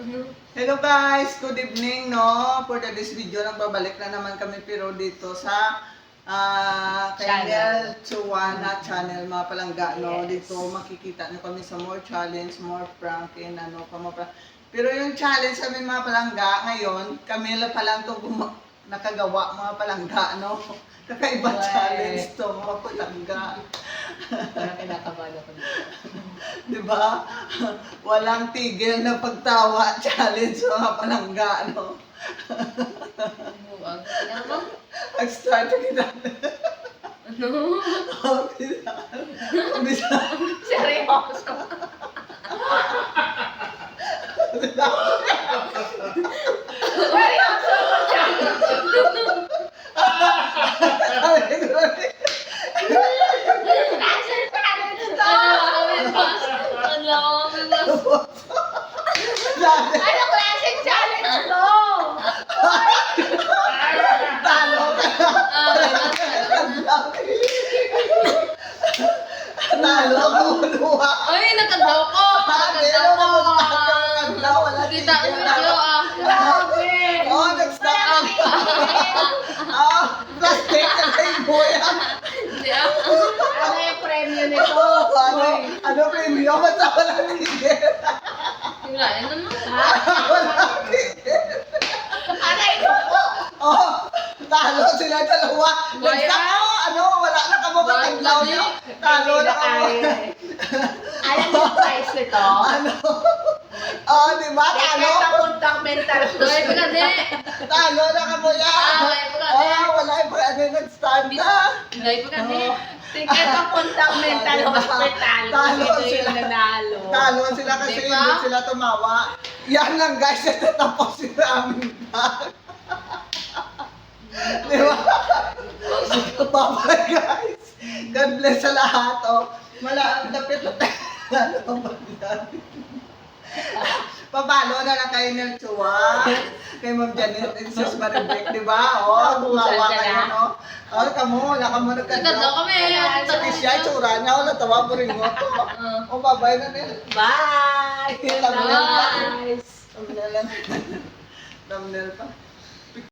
Hello guys, good evening no. For this video nagbabalik na naman kami pero dito sa ah kay Nel Chuana channel mga palangga no. Yes. Dito makikita nyo kami sa more challenge, more prank and ano pa mga prank. Pero yung challenge sa amin mga palangga ngayon, kami lang pa lang to guma- nakagawa mga palangga no. Kakaiba challenge to mga palangga. Parang kinakabahan ako dito. Di ba? Walang tigil na pagtawa challenge mga palangga no. Nag-start kita. Ano? Seryoso? Seryoso? Nasaan ka na dito? Ano kami boss? Ano klaseng challenge to? Talo ka. Talo ka manuwa. Ay, nakadaw ko! Nakadaw ko! Wala Kita ko video ah. Grabe! Oh, nag-start. Ah, plastic na kayo buya. Hindi ah. Ano yung premyo nito? Ano, ano premium? Ba't wala tigil? Tingnan, ano mo? Wala tigil. Aray ko po! Oh, talo sila dalawa. Why, Nagsak, oh, ano, wala na kamo Lali? niyo. Talo na kamo. Alam mo yung price nito? Ano? Oh, di ba? Talo. Deketa puntang mental Dahil pa ka di. Talo na kamo yan. Ah, wala pa ka di. Oh, wala yung ano nag-start na. Dahil pa ka di. Deketa puntang mental hospital. Talo sila. yung nanalo. Talo sila kasi Di ba? hindi sila tumawa. Yan lang guys, natatapos sila aming bag. Di ba? Bye guys. God bless sa lahat. Oh. Mala, dapit na Ano ba yan? Papalo na lang kayo ng tsuwa. Kay Ma'am Janet and Sis Maribek, di ba? Oh, gumawa kayo, no? Oh, kamo, wala ka mo Nagkadaw nagkadaw. kami. Sa kisya, tsura niya, wala tawa mo rin mo. Ah. Oh, babay na nila. Bye! Thumbnail pa. Thumbnail lang. Thumbnail pa.